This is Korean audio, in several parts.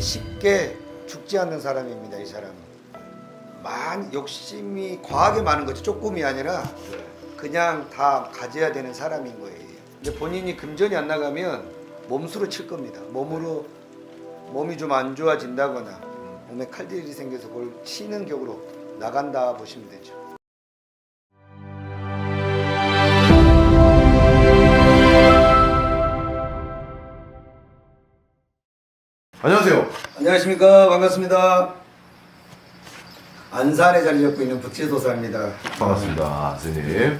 쉽게 죽지 않는 사람입니다. 이 사람은 많이 욕심이 과하게 많은 거죠. 조금이 아니라 그냥 다 가져야 되는 사람인 거예요. 근데 본인이 금전이 안 나가면 몸수로 칠 겁니다. 몸으로 몸이 좀 안 좋아진다거나 몸에 칼들이 생겨서 그걸 치는 격으로 나간다 보시면 되죠. 안녕하세요. 안녕하십니까 반갑습니다. 안산에 자리 잡고 있는 북지도사입니다. 반갑습니다, 선생님.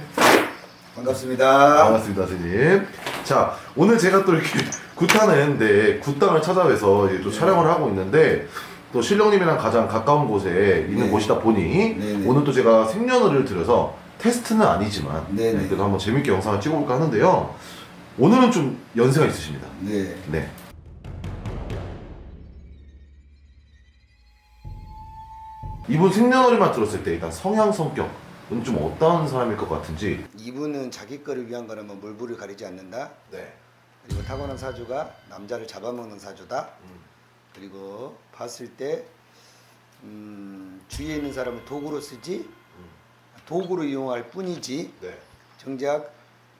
반갑습니다. 반갑습니다, 선생님. 자, 오늘 제가 또 이렇게 굿하는데 굿당을 찾아뵈서 이제 또 촬영을 하고 있는데 또 신령님이랑 가장 가까운 곳에 있는 네. 곳이다 보니 네네. 오늘 또 제가 생년월일을 들여서 테스트는 아니지만 네네. 네, 그래도 한번 재밌게 영상을 찍어볼까 하는데요. 오늘은 좀 연세가 있으십니다. 네. 네. 이분 생년월일만 들었을 때 일단 성향 성격은 좀 어떤 사람일 것 같은지. 이분은 자기 거를 위한 거라면 물불을 가리지 않는다. 네. 그리고 타고난 사주가 남자를 잡아먹는 사주다. 그리고 봤을 때 음, 주위에 있는 사람을 도구로 쓰지 도구로 이용할 뿐이지 네. 정작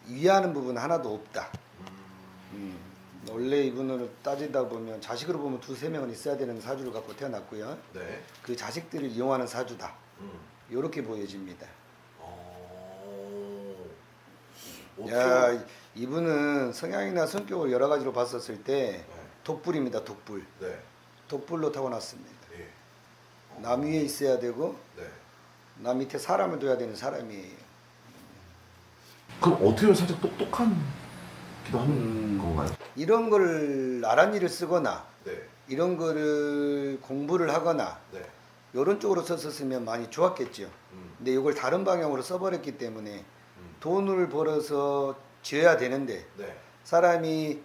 위하는 부분 하나도 없다. 음, 원래 이분을 따지다 보면 자식으로 보면 두세 명은 있어야 되는 사주를 갖고 태어났고요. 네. 그 자식들을 이용하는 사주다. 이렇게 보여집니다. 어... 야 이분은 성향이나 성격을 여러 가지로 봤었을 때 네. 독불입니다. 독불. 네. 독불로 타고났습니다. 네. 남 위에 있어야 되고 네. 남 밑에 사람을 둬야 되는 사람이에요. 그럼 어떻게 보면 살짝 똑똑한 기도 하는 음. 건가요? 이런 걸 나란히를 쓰거나 네. 이런 거를 공부를 하거나 네. 이런 쪽으로 썼었으면 많이 좋았겠죠. 음. 근데 이걸 다른 방향으로 써버렸기 때문에 음. 돈을 벌어서 지어야 되는데 네. 사람이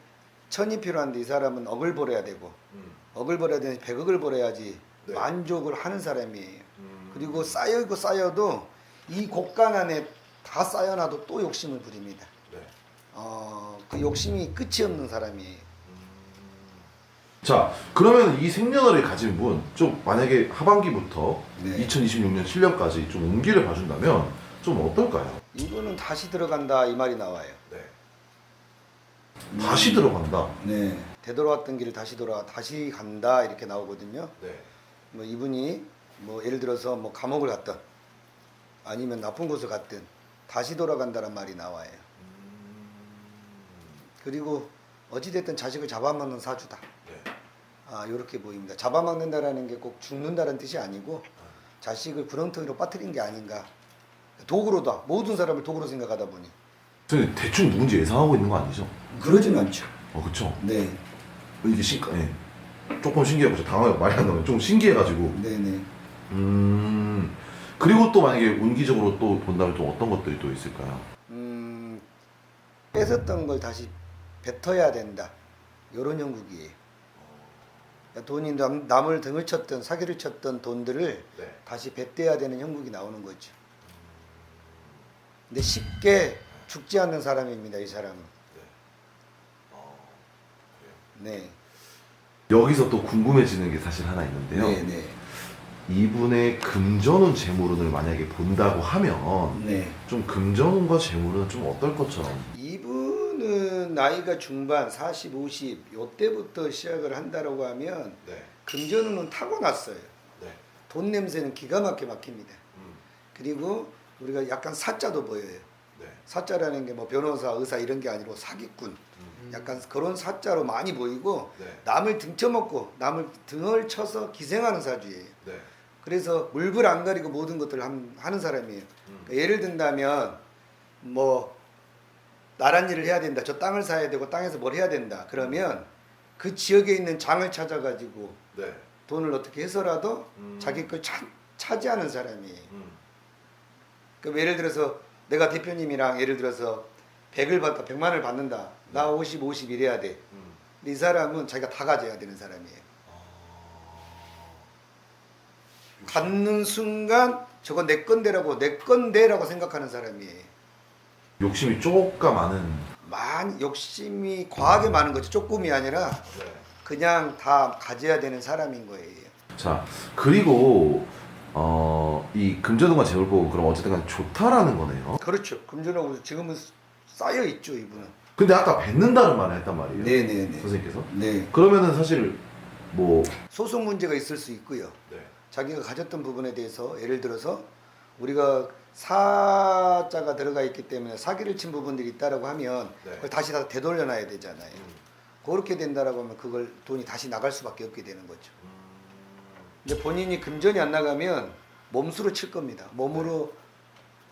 천이 필요한데 이 사람은 억을 벌어야 되고 음. 억을 벌어야 되는 백억을 벌어야지 네. 만족을 하는 사람이에요. 음. 그리고 쌓여있고 쌓여도 이 곡간 안에 다 쌓여놔도 또 욕심을 부립니다. 네. 어, 그 욕심이 끝이 없는 사람이에요. 자, 그러면 이 생년월일 가진 분, 좀 만약에 하반기부터 네. 2026년 7년까지 좀 운기를 봐준다면 좀 어떨까요? 이거는 다시 들어간다 이 말이 나와요. 네. 다시 들어간다. 네. 되돌아왔던 길을 다시 돌아 다시 간다 이렇게 나오거든요. 네. 뭐 이분이 뭐 예를 들어서 뭐 감옥을 갔든 아니면 나쁜 곳을 갔든 다시 돌아간다는 말이 나와요. 그리고 어찌됐든 자식을 잡아먹는 사주다. 네. 아 이렇게 보입니다. 잡아먹는다라는 게 꼭 죽는다는 뜻이 아니고 자식을 구렁텅이로 빠뜨린 게 아닌가. 도구로다. 모든 사람을 도구로 생각하다 보니 선생님 대충 누군지 예상하고 있는 거 아니죠? 그러진 않죠. 어, 그쵸. 네, 이게 신, 예. 조금 저 당황해 말이 안 나오면 좀 신기해가지고. 네, 네. 음. 그리고 또 만약에 운기적으로 또 본다면 또 어떤 것들이 또 있을까요? 음, 뺏었던 걸 다시 뱉어야 된다. 이런 형국이에요. 그러니까 돈이 남, 남을 등을 쳤던 사기를 쳤던 돈들을 네. 다시 뱉대야 되는 형국이 나오는 거죠. 근데 쉽게 죽지 않는 사람입니다. 이 사람은. 네. 여기서 또 궁금해지는 게 사실 하나 있는데요. 네, 네. 이분의 금전운 재물운을 만약에 본다고 하면 네. 좀 금전운과 재물은 좀 어떨 것처럼 이분은 나이가 중반 40, 50 요때부터 시작을 한다라고 하면 네. 금전운은 타고났어요. 네. 돈 냄새는 기가 막히게 막힙니다. 음. 그리고 우리가 약간 사자도 보여요. 네. 사자라는 게 뭐 변호사, 의사 이런 게 아니고 사기꾼. 음. 약간 그런 사자로 많이 보이고 네. 남을 등쳐먹고 남을 등을 쳐서 기생하는 사주예요. 네. 그래서 물불 안 가리고 모든 것들을 함- 하는 사람이에요. 음. 그러니까 예를 든다면 뭐 나란 일을 해야 된다. 저 땅을 사야 되고 땅에서 뭘 해야 된다. 그러면 그 지역에 있는 장을 찾아가지고 네. 돈을 어떻게 해서라도 음. 자기 걸 차, 차지하는 사람이에요. 음. 그 예를 들어서 내가 대표님이랑 예를 들어서 100을 받다 100만을 받는다. 나 50, 50 이래야 돼. 음. 근데 이 사람은 자기가 다 가져야 되는 사람이에요. 갖는 순간 저거 내 건데라고 내 건데라고 생각하는 사람이에요. 욕심이 쪼까 많은 많이 욕심이 과하게 많은 거죠. 조금이 아니라 네. 그냥 다 가져야 되는 사람인 거예요. 자 그리고 어, 이 금전운과 재물보 그럼 어쨌든 좋다라는 거네요. 그렇죠. 금전하고 지금은 쌓여 있죠 이분은. 근데 아까 뱉는다는 말을 했단 말이에요. 네네네. 선생님께서. 네. 그러면은 사실 뭐 소송 문제가 있을 수 있고요. 네. 자기가 가졌던 부분에 대해서 예를 들어서 우리가 사자가 들어가 있기 때문에 사기를 친 부분들이 있다라고 하면 네. 그걸 다시 다 되돌려놔야 되잖아요. 그렇게 된다라고 하면 그걸 돈이 다시 나갈 수밖에 없게 되는 거죠. 근데 본인이 금전이 안 나가면 몸수로 칠 겁니다. 몸으로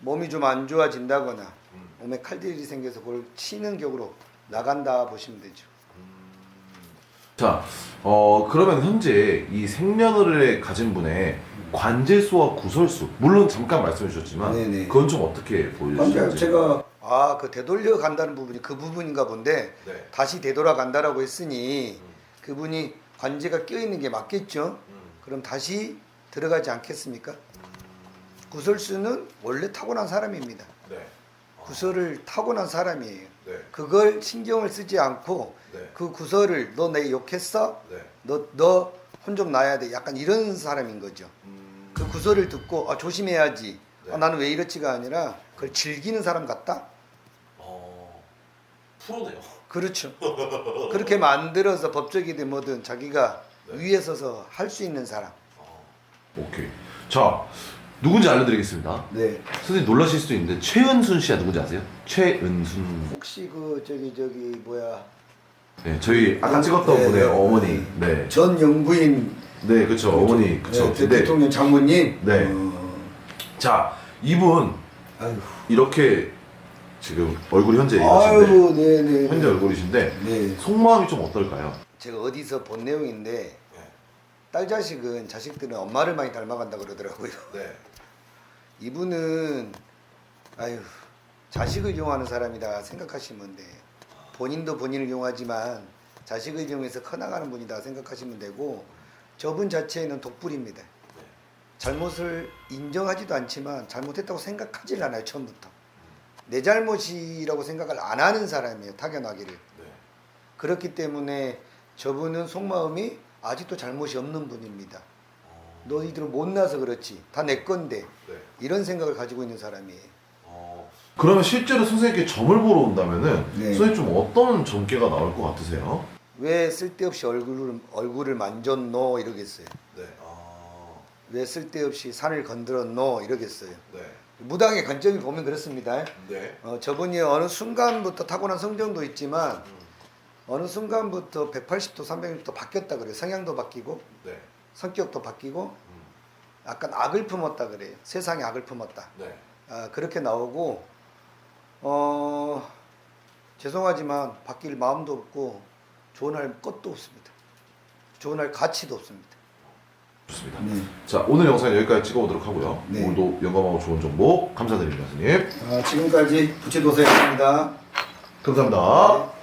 몸이 좀 안 좋아진다거나 음. 몸에 칼들이 생겨서 그걸 치는 격으로 나간다 보시면 되죠. 자, 어 그러면 현재 이 생년월일에 가진 분의 관제수와 구설수 물론 잠깐 말씀해 주셨지만 네네. 그건 좀 어떻게 보여주시는지 제가 아 그 되돌려 간다는 부분이 그 부분인가 본데 네. 다시 되돌아 간다라고 했으니 그분이 관제가 껴 있는 게 맞겠죠. 그럼 다시 들어가지 않겠습니까? 구설수는 원래 타고난 사람입니다. 네. 구설을 타고난 사람이에요. 네. 그걸 신경을 쓰지 않고 네. 그 구설을 너 내 욕했어? 네. 너너 혼 좀 나야 돼. 약간 이런 사람인 거죠. 음, 그 구설을 듣고 아, 조심해야지. 네. 아, 나는 왜 이렇지가 아니라 그걸 즐기는 사람 같다. 어, 프로네요. 그렇죠. 그렇게 만들어서 법적이든 뭐든 자기가 네. 위에 서서 할 수 있는 사람. 오케이. 자, 누군지 알려드리겠습니다. 네. 선생님 놀라실 수도 있는데 최은순 씨가 누군지 아세요? 최은순. 혹시 그 저기 저기 뭐야 네, 저희 아까 찍었던 네, 분의 네. 어머니. 네. 전 영부인 네, 그렇죠. 어머니. 그렇죠. 네, 대통령 장모님. 네. 어, 자, 이분 아유. 이렇게 지금 얼굴이 현재 이러신데 아유, 네 네. 현재 얼굴이신데 네. 속마음이 좀 어떨까요? 제가 어디서 본 내용인데 딸 자식은 자식들은 엄마를 많이 닮아간다 그러더라고요. 네. 이분은 아유 자식을 이용하는 사람이다 생각하시면 돼. 본인도 본인을 이용하지만 자식을 이용해서 커나가는 분이다 생각하시면 되고 저분 자체는 독불입니다. 잘못을 인정하지도 않지만 잘못했다고 생각하질 않아요 처음부터. 내 잘못이라고 생각을 안 하는 사람이에요 타견하기를. 네. 그렇기 때문에 저분은 속마음이 아직도 잘못이 없는 분입니다. 너희들 못나서 그렇지. 다 내 건데. 네. 이런 생각을 가지고 있는 사람이에요. 그러면 실제로 선생님께 점을 보러 온다면은 네. 선생님 좀 어떤 점괘가 나올 것 같으세요? 왜 쓸데없이 얼굴을, 얼굴을 만졌노? 이러겠어요. 네. 아, 왜 쓸데없이 산을 건드렸노? 이러겠어요. 네. 무당의 관점이 보면 그렇습니다. 네. 어, 저분이 어느 순간부터 타고난 성정도 있지만 어느 순간부터 180도, 360도 바뀌었다 그래요. 성향도 바뀌고 네. 성격도 바뀌고 약간 악을 품었다 그래요. 세상에 악을 품었다. 네. 아, 그렇게 나오고 어 죄송하지만 바뀔 마음도 없고 좋은 할 것도 없습니다. 좋은 할 가치도 없습니다. 좋습니다. 네. 자, 오늘 영상 여기까지 찍어보도록 하고요. 네. 오늘도 영감하고 좋은 정보 감사드립니다, 선생님. 아, 지금까지 부채도사였습니다. 감사합니다.